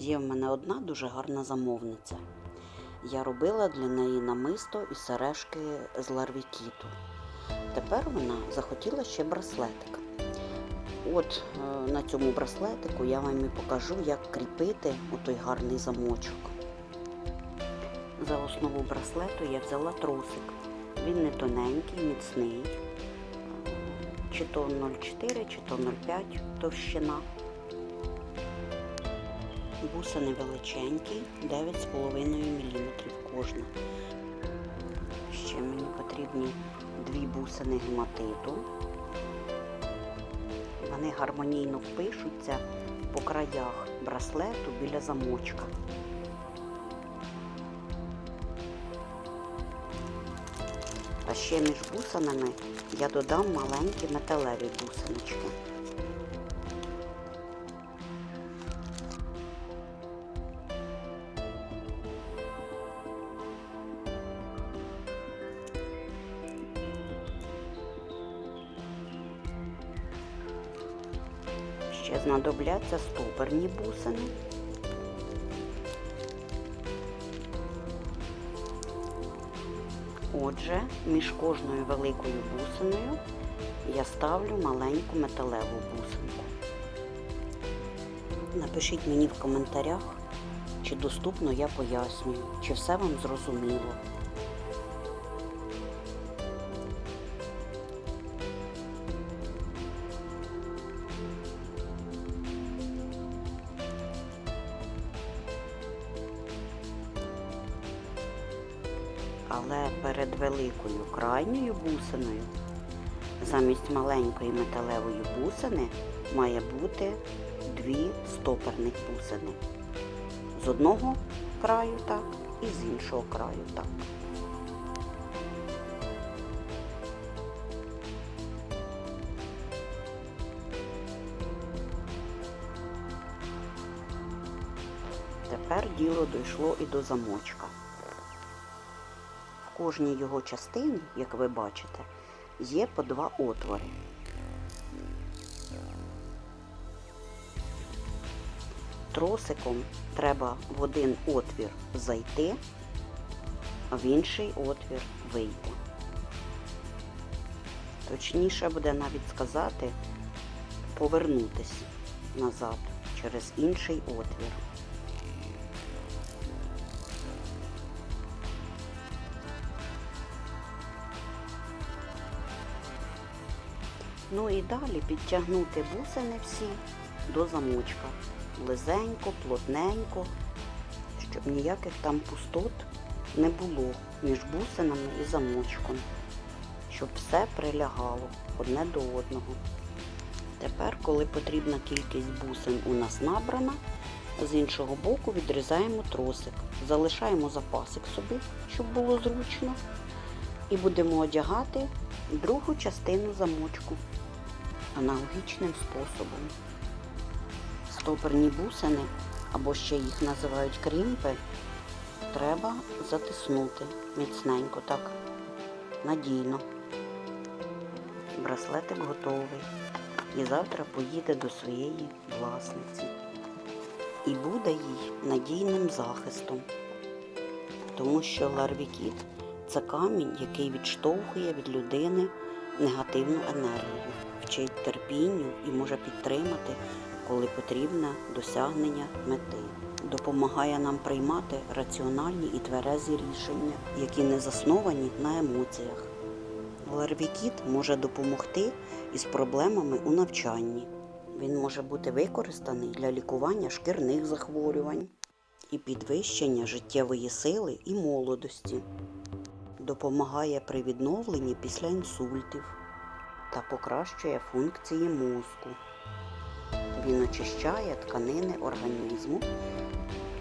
Є в мене одна дуже гарна замовниця. Я робила для неї намисто і сережки з ларвікіту. Тепер вона захотіла ще браслетик. От е, на цьому браслетику я вам і покажу, як кріпити отой гарний замочок. За основу браслету я взяла тросик. Він не тоненький, міцний. Чи то 0,4, чи то 0,5 товщина. Бусини величенькі, 9,5 мм кожна. Ще мені потрібні дві бусини гематиту. Вони гармонійно впишуться по краях браслету біля замочка. А ще між бусинами я додам маленькі металеві бусиночки. Ще знадобляться стопорні бусини. Отже, між кожною великою бусиною я ставлю маленьку металеву бусинку. Напишіть мені в коментарях, чи доступно я пояснюю, чи все вам зрозуміло. Але перед великою крайньою бусиною замість маленької металевої бусини має бути дві стопорних бусини. З одного краю так і з іншого краю так. Тепер діло дійшло і до замочка. Кожній його частині, як ви бачите, є по два отвори. Тросиком треба в один отвір зайти, а в інший отвір вийти. Точніше буде навіть сказати повернутись назад через інший отвір. Ну і далі підтягнути бусини всі до замочка. Близенько, плотненько, щоб ніяких там пустот не було між бусинами і замочком, щоб все прилягало одне до одного. Тепер, коли потрібна кількість бусин у нас набрана, з іншого боку відрізаємо тросик, залишаємо запасик собі, щоб було зручно, і будемо одягати другу частину замочку аналогічним способом. Стопорні бусини, або ще їх називають крімпи, треба затиснути міцненько, так, надійно. Браслетик готовий. І завтра поїде до своєї власниці. І буде їй надійним захистом. Тому що ларвікіт це камінь, який відштовхує від людини негативну енергію, вчить терпінню і може підтримати, коли потрібне досягнення мети. Допомагає нам приймати раціональні і тверезі рішення, які не засновані на емоціях. Ларвікіт може допомогти із проблемами у навчанні. Він може бути використаний для лікування шкірних захворювань і підвищення життєвої сили і молодості. Допомагає при відновленні після інсультів та покращує функції мозку. Він очищає тканини організму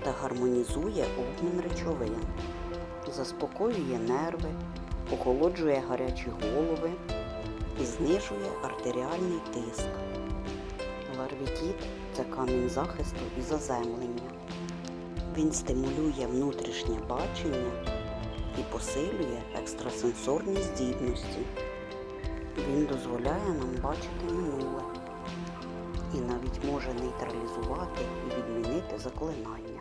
та гармонізує обмін речовин, заспокоює нерви, охолоджує гарячі голови і знижує артеріальний тиск. Ларвікіт це камінь захисту і заземлення. Він стимулює внутрішнє бачення і посилює екстрасенсорні здібності. Він дозволяє нам бачити минуле, і навіть може нейтралізувати і відмінити заклинання.